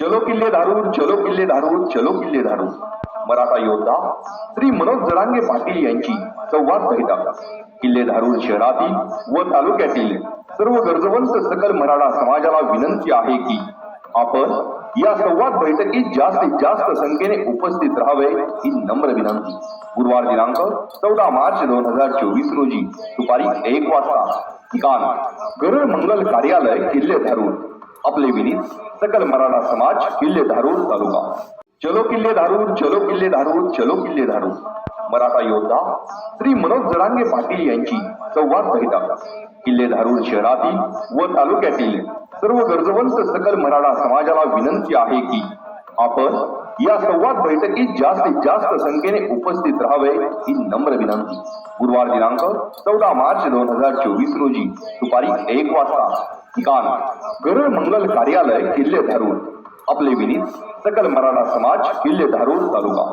चलो किल्ले धारून चलो किल्ले धारून चलो किल्ले धारून मराठा योद्धा श्री मनोज जरांगे पाटील यांची संवाद बैठक किल्ले धारून शहरातील व तालुक्यातील सर्व गरजवंत सकल मराठा समाजाला विनंती आहे की आपण या संवाद बैठकीत जास्तीत जास्त संख्येने उपस्थित राहावे ही नम्र विनंती. गुरुवार दिनांक चौदा मार्च दोन हजार चोवीस रोजी दुपारी एक वाजता ठिकाण गरुड मंगल कार्यालय किल्ले धारून आपले विनीत सकल मराठा समाज किल्ले धारूर तालुका. चलो किल्ले धारूर चलो किल्ले धारूर चलो किल्ले धारूर. मराठा योद्धा श्री मनोज जरांगे पाटील यांची संवाद बैठक किल्ले धारूर शहरातील व तालुक्यातील सर्व गरजवंत सकल मराठा समाजाला विनंती आहे की आपण या संवाद बैठकीत जास्तीत जास्त संख्येने उपस्थित राहावे ही नम्र विनंती. गुरुवार दिनांक चौदा मार्च दोन हजार चोवीस रोजी दुपारी एक वाजता ठिकाण. गरुड मंगल कार्यालय किल्ले धारूर आपले विनीत सकल मराठा समाज किल्ले धारूर तालुका.